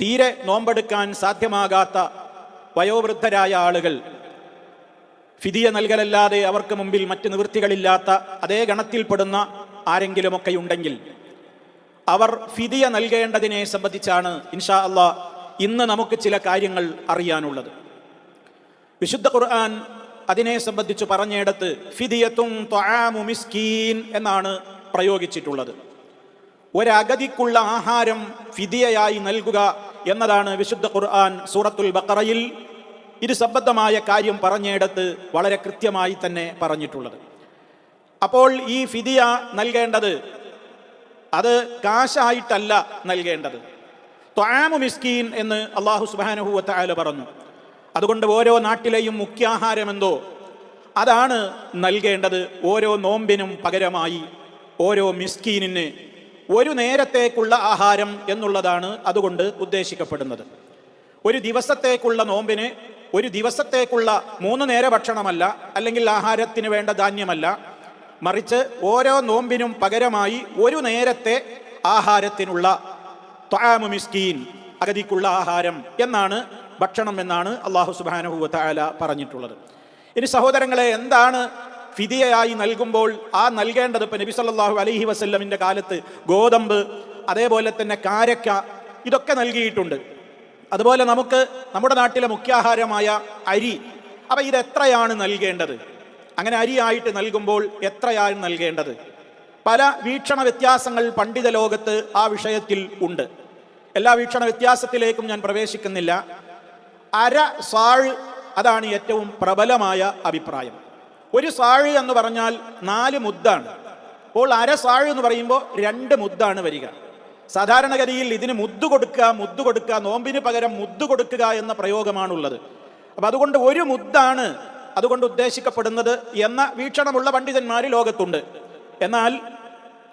തീരെ നോമ്പെടുക്കാൻ സാധ്യമാകാത്ത വയോവൃദ്ധരായ ആളുകൾ ഫിതിയ നൽകലല്ലാതെ അവർക്ക് മുമ്പിൽ മറ്റ് നിവൃത്തികളില്ലാത്ത അതേ ഗണത്തിൽപ്പെടുന്ന ആരെങ്കിലുമൊക്കെ ഉണ്ടെങ്കിൽ അവർ ഫിതിയ നൽകേണ്ടതിനെ സംബന്ധിച്ചാണ് ഇൻഷാ അള്ളാ ഇന്ന് നമുക്ക് ചില കാര്യങ്ങൾ അറിയാനുള്ളത്. വിശുദ്ധ ഖുർആൻ അതിനെ സംബന്ധിച്ച് പറഞ്ഞെടുത്ത് ഫിദിയത്തും മിസ്കീൻ എന്നാണ് പ്രയോഗിച്ചിട്ടുള്ളത്. ഒരഗതിക്കുള്ള ആഹാരം ഫിദിയയായി നൽകുക എന്നതാണ് വിശുദ്ധ ഖുർആൻ സൂറത്തുൽ ബക്കറയിൽ ഇത് സംബന്ധമായ കാര്യം പറഞ്ഞിടത്ത് വളരെ കൃത്യമായി തന്നെ പറഞ്ഞിട്ടുള്ളത്. അപ്പോൾ ഈ ഫിദിയ നൽകേണ്ടത് അത് കാശായിട്ടല്ല നൽകേണ്ടത്. ത്വാമു മിസ്കീൻ എന്ന് അള്ളാഹു സുബാനുഹൂവത്തായാല പറഞ്ഞു. അതുകൊണ്ട് ഓരോ നാട്ടിലെയും മുഖ്യാഹാരമെന്തോ അതാണ് നൽകേണ്ടത്. ഓരോ നോമ്പിനും പകരമായി ഓരോ മിസ്കീനിന് ഒരു നേരത്തേക്കുള്ള ആഹാരം എന്നുള്ളതാണ് അതുകൊണ്ട് ഉദ്ദേശിക്കപ്പെടുന്നത്. ഒരു ദിവസത്തേക്കുള്ള നോമ്പിന് ഒരു ദിവസത്തേക്കുള്ള മൂന്ന് നേര ഭക്ഷണമല്ല അല്ലെങ്കിൽ ആഹാരത്തിന് വേണ്ട ധാന്യമല്ല. മറിച്ച് ഓരോ നോമ്പിനും പകരമായി ഒരു നേരത്തെ ആഹാരത്തിനുള്ള ത്വാമു മിസ്കീൻ അഗതിക്കുള്ള ആഹാരം എന്നാണ് ഭക്ഷണം എന്നാണ് അള്ളാഹു സുബാനഹുല പറഞ്ഞിട്ടുള്ളത്. ഇനി സഹോദരങ്ങളെ എന്താണ് ഫിദിയയായി നൽകുമ്പോൾ ആ നൽകേണ്ടത് ഇപ്പം നബി സല്ലല്ലാഹു അലൈഹി വസ്ല്ലമിന്റെ കാലത്ത് ഗോതമ്പ് അതേപോലെ തന്നെ കാരക്ക ഇതൊക്കെ നൽകിയിട്ടുണ്ട്. അതുപോലെ നമുക്ക് നമ്മുടെ നാട്ടിലെ മുഖ്യാഹാരമായ അരി അപ്പം ഇത് എത്രയാണ് നൽകേണ്ടത്? അങ്ങനെ അരിയായിട്ട് നൽകുമ്പോൾ എത്രയാണ് നൽകേണ്ടത്? പല വീക്ഷണ വ്യത്യാസങ്ങൾ പണ്ഡിത ലോകത്ത് ആ വിഷയത്തിൽ ഉണ്ട്. എല്ലാ വീക്ഷണ വ്യത്യാസത്തിലേക്കും ഞാൻ പ്രവേശിക്കുന്നില്ല. അര സാഴ് അതാണ് ഏറ്റവും പ്രബലമായ അഭിപ്രായം. ഒരു സാഴ് എന്ന് പറഞ്ഞാൽ നാല് മുദ്ദാണ്. അപ്പോൾ അര സാഴ് എന്ന് പറയുമ്പോൾ രണ്ട് മുദ്ദാണ് വരിക. സാധാരണഗതിയിൽ ഇതിന് മുദ്ദ് കൊടുക്കുക മുദ്ദ് കൊടുക്കുക നോമ്പിന് പകരം മുദ്ദ് കൊടുക്കുക എന്ന പ്രയോഗമാണുള്ളത്. അപ്പം അതുകൊണ്ട് ഒരു മുദ്ദാണ് അതുകൊണ്ട് ഉദ്ദേശിക്കപ്പെടുന്നത് എന്ന വീക്ഷണമുള്ള പണ്ഡിതന്മാർ ലോകത്തുണ്ട്. എന്നാൽ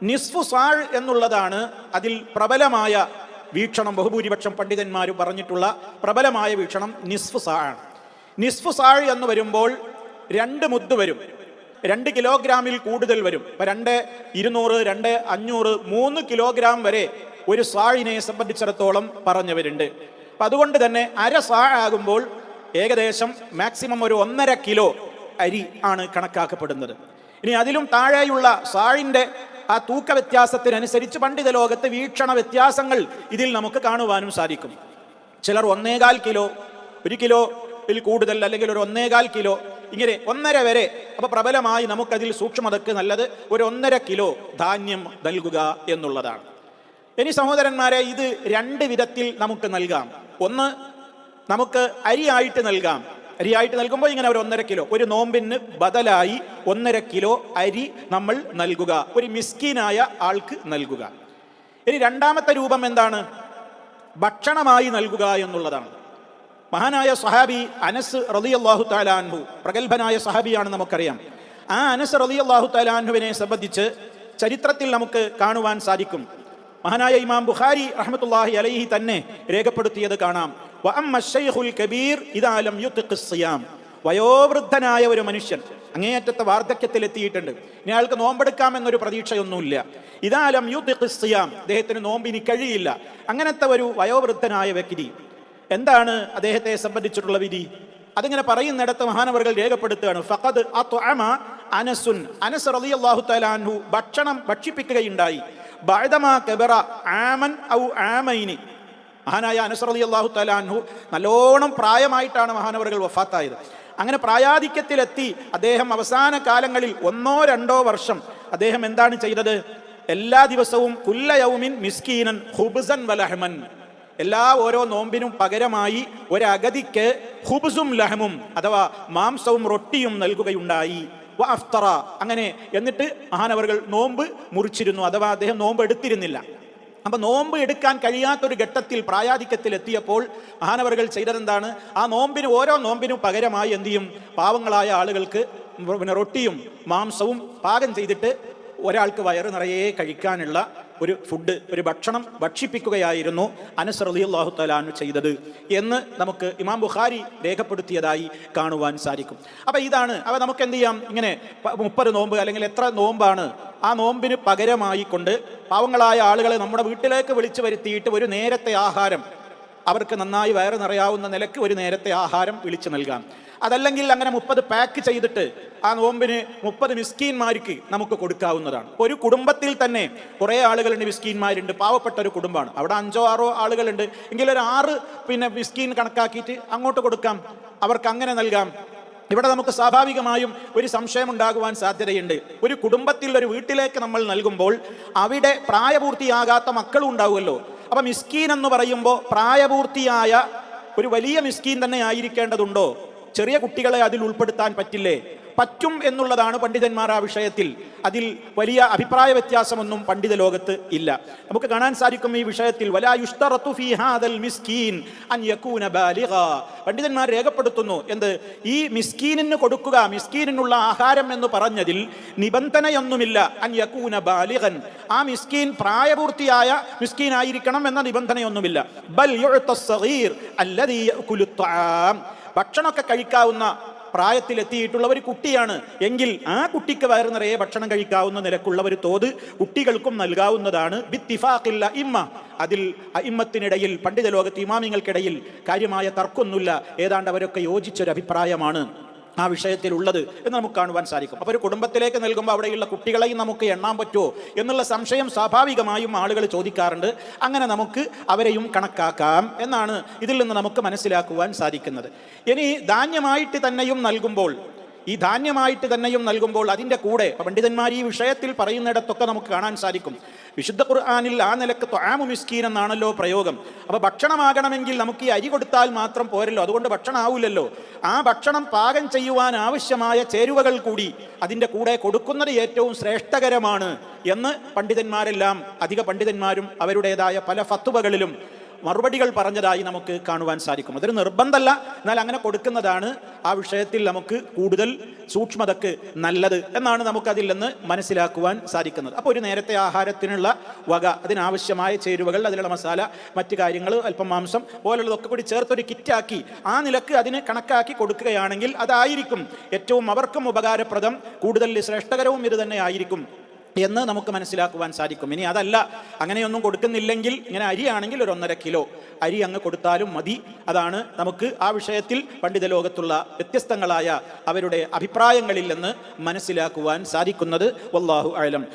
നിസ്ഫു സാഴ് എന്നുള്ളതാണ് അതിൽ പ്രബലമായ വീക്ഷണം ബഹുഭൂരിപക്ഷം പണ്ഡിതന്മാർ പറഞ്ഞിട്ടുള്ള പ്രബലമായ വീക്ഷണം നിസ്ഫു സാഴാണ് നിസ്ഫു സാഴ് എന്ന് വരുമ്പോൾ രണ്ട് മുദ്ദ് വരും. രണ്ട് കിലോഗ്രാമിൽ കൂടുതൽ വരും. ഇപ്പം രണ്ട് ഇരുന്നൂറ് രണ്ട് അഞ്ഞൂറ് മൂന്ന് കിലോഗ്രാം വരെ ഒരു സാഴിനെ സംബന്ധിച്ചിടത്തോളം പറഞ്ഞവരുണ്ട്. അപ്പം അതുകൊണ്ട് തന്നെ അര സാഴാകുമ്പോൾ ഏകദേശം മാക്സിമം ഒരു ഒന്നര കിലോ അരി ആണ് കണക്കാക്കപ്പെടുന്നത്. ഇനി അതിലും താഴെയുള്ള സാഴിന്റെ ആ തൂക്ക വ്യത്യാസത്തിനനുസരിച്ച് പണ്ഡിത ലോകത്ത് വീക്ഷണ വ്യത്യാസങ്ങൾ ഇതിൽ നമുക്ക് കാണുവാനും സാധിക്കും. ചിലർ ഒന്നേകാൽ കിലോ ഒരു കിലോ കൂടുതൽ അല്ലെങ്കിൽ ഒരു ഒന്നേകാൽ കിലോ ഇങ്ങനെ ഒന്നര വരെ. അപ്പൊ പ്രബലമായി നമുക്കതിൽ സൂക്ഷ്മതക്ക് നല്ലത് ഒരു ഒന്നര കിലോ ധാന്യം നൽകുക എന്നുള്ളതാണ്. ഇനി സഹോദരന്മാരെ ഇത് രണ്ട് വിധത്തിൽ നമുക്ക് നൽകാം. ഒന്ന് നമുക്ക് അരിയായിട്ട് നൽകാം. അരിയായിട്ട് നൽകുമ്പോൾ ഇങ്ങനെ ഒരു ഒന്നര കിലോ. ഒരു നോമ്പിന് ബദലായി ഒന്നര കിലോ അരി നമ്മൾ നൽകുക. ഒരു മിസ്കീനായ ആൾക്ക് നൽകുക. ഇനി രണ്ടാമത്തെ രൂപം എന്താണ്? ഭക്ഷണമായി നൽകുക എന്നുള്ളതാണ്. മഹാനായ സഹാബി അനസ് റലി അള്ളാഹു താലാൻഹു പ്രഗത്ഭനായ സഹാബിയാണ് നമുക്കറിയാം. ആ അനസ് റലി അള്ളാഹു താലാൻഹുവിനെ സംബന്ധിച്ച് ചരിത്രത്തിൽ നമുക്ക് കാണുവാൻ സാധിക്കും. മഹാനായ ഇമാം ബുഖാരി റഹ്മത്തുള്ളാഹി അലൈഹി തന്നെ രേഖപ്പെടുത്തിയത് കാണാം. കബീർ ഇതാലം വയോവൃദ്ധനായ ഒരു മനുഷ്യൻ അങ്ങേയറ്റത്തെ വാർദ്ധക്യത്തിലെത്തിയിട്ടുണ്ട്. ഇനി അയാൾക്ക് നോമ്പെടുക്കാമെന്നൊരു പ്രതീക്ഷയൊന്നുമില്ല. ഇതാലം സിയാം. അദ്ദേഹത്തിന് നോമ്പിനി കഴിയില്ല. അങ്ങനത്തെ ഒരു വയോവൃദ്ധനായ വ്യക്തി. എന്താണ് അദ്ദേഹത്തെ സംബന്ധിച്ചിട്ടുള്ള വിധി? അതിങ്ങനെ പറയുന്നിടത്ത് മഹാനവറുകൾ രേഖപ്പെടുത്തുകയാണ്. ഫഖദ് അനസുൻ. അനസ് റളിയല്ലാഹു തആല അൻഹു ഭക്ഷണം ഭക്ഷിപ്പിക്കുകയുണ്ടായി. ബഅദമാ കബറ ആമൻ ഔ ആമൈനി. മഹാനായ അനസ് റളിയല്ലാഹു തആല അൻഹു നല്ലോണം പ്രായമായിട്ടാണ് മഹാനവറുകൾ വഫാത്തായത്. അങ്ങനെ പ്രായാധിക്യത്തിലെത്തി അദ്ദേഹം അവസാന കാലങ്ങളിൽ ഒന്നോ രണ്ടോ വർഷം അദ്ദേഹം എന്താണ് ചെയ്തത്? എല്ലാ ദിവസവും കുല്ല യൗമിൻ മിസ്കീനൻ ഹുബ്സൻ വലഹമൻ എല്ലാ ഓരോ നോമ്പിനും പകരമായി ഒരഗതിക്ക് ഹുബ്സും ലഹമും അഥവാ മാംസവും റൊട്ടിയും നൽകുകയുണ്ടായി. അഫ്തറ. അങ്ങനെ എന്നിട്ട് മഹാനവറുകൾ നോമ്പ് മുറിച്ചിരുന്നു. അഥവാ അദ്ദേഹം നോമ്പ് എടുത്തിരുന്നില്ല. അപ്പൊ നോമ്പ് എടുക്കാൻ കഴിയാത്തൊരു ഘട്ടത്തിൽ പ്രായാധിക്യത്തിൽ എത്തിയപ്പോൾ മഹാനവറുകൾ ചെയ്തതെന്താണ്? ആ നോമ്പിന് ഓരോ നോമ്പിനും പകരമായി എന്ത് ചെയ്യും? പാവങ്ങളായ ആളുകൾക്ക് പിന്നെ റൊട്ടിയും മാംസവും പാകം ചെയ്തിട്ട് ഒരാൾക്ക് വയറ് നിറയെ കഴിക്കാനുള്ള ഒരു ഫുഡ് ഒരു ഭക്ഷണം ഭക്ഷിപ്പിക്കുകയായിരുന്നു അനസ് റളിയല്ലാഹു തലാനു ചെയ്തത് എന്ന് നമുക്ക് ഇമാം ബുഖാരി രേഖപ്പെടുത്തിയതായി കാണുവാൻ സാധിക്കും. അപ്പം ഇതാണ് അപ്പോൾ നമുക്ക് എന്ത് ചെയ്യാം? ഇങ്ങനെ മുപ്പത് നോമ്പ് അല്ലെങ്കിൽ എത്ര നോമ്പാണ് ആ നോമ്പിന് പകരമായി കൊണ്ട് പാവങ്ങളായ ആളുകളെ നമ്മുടെ വീട്ടിലേക്ക് വിളിച്ചു വരുത്തിയിട്ട് ഒരു നേരത്തെ ആഹാരം അവർക്ക് നന്നായി വയറ് നിറയാവുന്ന നിലയ്ക്ക് ഒരു നേരത്തെ ആഹാരം വിളിച്ചു നൽകാം. അതല്ലെങ്കിൽ അങ്ങനെ മുപ്പത് പാക്ക് ചെയ്തിട്ട് ആ നോമ്പിന് മുപ്പത് മിസ്കീന്മാർക്ക് നമുക്ക് കൊടുക്കാവുന്നതാണ്. ഒരു കുടുംബത്തിൽ തന്നെ കുറേ ആളുകളുണ്ട് മിസ്കീന്മാരുണ്ട് പാവപ്പെട്ട ഒരു കുടുംബമാണ്. അവിടെ അഞ്ചോ ആറോ ആളുകളുണ്ട്. എങ്കിൽ ഒരു ആറ് പിന്നെ മിസ്കീൻ കണക്കാക്കിയിട്ട് അങ്ങോട്ട് കൊടുക്കാം. അവർക്ക് അങ്ങനെ നൽകാം. ഇവിടെ നമുക്ക് സ്വാഭാവികമായും ഒരു സംശയം ഉണ്ടാകുവാൻ സാധ്യതയുണ്ട്. ഒരു കുടുംബത്തിൽ ഒരു വീട്ടിലേക്ക് നമ്മൾ നൽകുമ്പോൾ അവിടെ പ്രായപൂർത്തിയാകാത്ത മക്കളും ഉണ്ടാവുമല്ലോ. അപ്പൊ മിസ്കീൻ എന്ന് പറയുമ്പോൾ പ്രായപൂർത്തിയായ ഒരു വലിയ മിസ്കീൻ തന്നെ ആയിരിക്കേണ്ടതുണ്ടോ? ചെറിയ കുട്ടികളെ അതിൽ ഉൾപ്പെടുത്താൻ പറ്റില്ലേ? പറ്റും എന്നുള്ളതാണ് പണ്ഡിതന്മാർ ആ വിഷയത്തിൽ. അതിൽ വലിയ അഭിപ്രായ വ്യത്യാസമൊന്നും പണ്ഡിത ലോകത്ത് ഇല്ല. നമുക്ക് കാണാൻ സാധിക്കും ഈ വിഷയത്തിൽ പണ്ഡിതന്മാർ രേഖപ്പെടുത്തുന്നു എന്ത്? ഈ മിസ്കീനിന് കൊടുക്കുക മിസ്കീനിനുള്ള ആഹാരം എന്ന് പറഞ്ഞതിൽ നിബന്ധനയൊന്നുമില്ല. അൻ യകൂന ബാലിഗൻ. ആ മിസ്കീൻ പ്രായപൂർത്തിയായ മിസ്കീൻ ആയിരിക്കണം എന്ന നിബന്ധനയൊന്നുമില്ല. ബൽ ഭക്ഷണമൊക്കെ കഴിക്കാവുന്ന പ്രായത്തിലെത്തിയിട്ടുള്ള ഒരു കുട്ടിയാണ്. എങ്കിൽ ആ കുട്ടിക്ക് വയറ് നിറയെ ഭക്ഷണം കഴിക്കാവുന്ന നിലക്കുള്ള ഒരു തോത് കുട്ടികൾക്കും നൽകാവുന്നതാണ്. ബിത്തിഫാഖില്ല ഇമ്മ. അതിൽ ഇമ്മത്തിനിടയിൽ പണ്ഡിത ലോകത്ത് ഇമാമിങ്ങൾക്കിടയിൽ കാര്യമായ തർക്കമൊന്നുമില്ല. ഏതാണ്ട് അവരൊക്കെ യോജിച്ചൊരു അഭിപ്രായമാണ് ആ വിഷയത്തിൽ ഉള്ളത് എന്ന് നമുക്ക് കാണുവാൻ സാധിക്കും. അപ്പോൾ ഒരു കുടുംബത്തിലേക്ക് നൽകുമ്പോൾ അവിടെയുള്ള കുട്ടികളെയും നമുക്ക് എണ്ണാൻ പറ്റുമോ എന്നുള്ള സംശയം സ്വാഭാവികമായും ആളുകൾ ചോദിക്കാറുണ്ട്. അങ്ങനെ നമുക്ക് അവരെയും കണക്കാക്കാം എന്നാണ് ഇതിൽ നിന്ന് നമുക്ക് മനസ്സിലാക്കുവാൻ സാധിക്കുന്നത്. ഇനി ധാന്യമായിട്ട് തന്നെയും നൽകുമ്പോൾ ഈ ധാന്യമായിട്ട് തന്നെയും നൽകുമ്പോൾ അതിന്റെ കൂടെ പണ്ഡിതന്മാർ ഈ വിഷയത്തിൽ പറയുന്നിടത്തൊക്കെ നമുക്ക് കാണാൻ സാധിക്കും. വിശുദ്ധ ഖുർആാനിൽ ആ നിലയ്ക്ക് ത്വാമു മിസ്കീൻ എന്നാണല്ലോ പ്രയോഗം. അപ്പോൾ ഭക്ഷണമാകണമെങ്കിൽ നമുക്ക് ഈ അരി കൊടുത്താൽ മാത്രം പോരല്ലോ. അതുകൊണ്ട് ഭക്ഷണം ആവില്ലല്ലോ ആ ഭക്ഷണം പാകം ചെയ്യുവാൻ ആവശ്യമായ ചേരുവകൾ കൂടി അതിന്റെ കൂടെ കൊടുക്കുന്നത് ഏറ്റവും ശ്രേഷ്ഠകരമാണ് എന്ന് പണ്ഡിതന്മാരെല്ലാം അധിക പണ്ഡിതന്മാരും അവരുടേതായ പല ഫത്തുവകളിലും മറുപടികൾ പറഞ്ഞതായി നമുക്ക് കാണുവാൻ സാധിക്കും. അതൊരു നിർബന്ധമല്ല. എന്നാൽ അങ്ങനെ കൊടുക്കുന്നതാണ് ആ വിഷയത്തിൽ നമുക്ക് കൂടുതൽ സൂക്ഷ്മതക്ക് നല്ലത് എന്നാണ് നമുക്കതിൽ നിന്ന് മനസ്സിലാക്കുവാൻ സാധിക്കുന്നത്. അപ്പോൾ ഒരു നേരത്തെ ആഹാരത്തിനുള്ള വക അതിനാവശ്യമായ ചേരുവകൾ അതിലുള്ള മസാല മറ്റു കാര്യങ്ങൾ അല്പം മാംസം പോലുള്ളതൊക്കെ കൂടി ചേർത്തൊരു കിറ്റാക്കി ആ നിലയ്ക്ക് അതിന് കണക്കാക്കി കൊടുക്കുകയാണെങ്കിൽ അതായിരിക്കും ഏറ്റവും അവർക്കും ഉപകാരപ്രദം കൂടുതൽ ശ്രേഷ്ഠകരവും ഇത് തന്നെ ആയിരിക്കും. എന്ന് നമുക്ക് മനസ്സിലാക്കുവാൻ സാധിക്കും. ഇനി അതല്ല അങ്ങനെയൊന്നും കൊടുക്കുന്നില്ലെങ്കിൽ ഇങ്ങനെ അരിയാണെങ്കിൽ ഒരു ഒന്നര കിലോ അരി അങ്ങ് കൊടുത്താലും മതി. അതാണ് നമുക്ക് ആ വിഷയത്തിൽ പണ്ഡിത ലോകത്തുള്ള വ്യത്യസ്തങ്ങളായ അവരുടെ അഭിപ്രായങ്ങളിൽ നിന്ന് മനസ്സിലാക്കുവാൻ സാധിക്കുന്നത്. വല്ലാഹു അലം.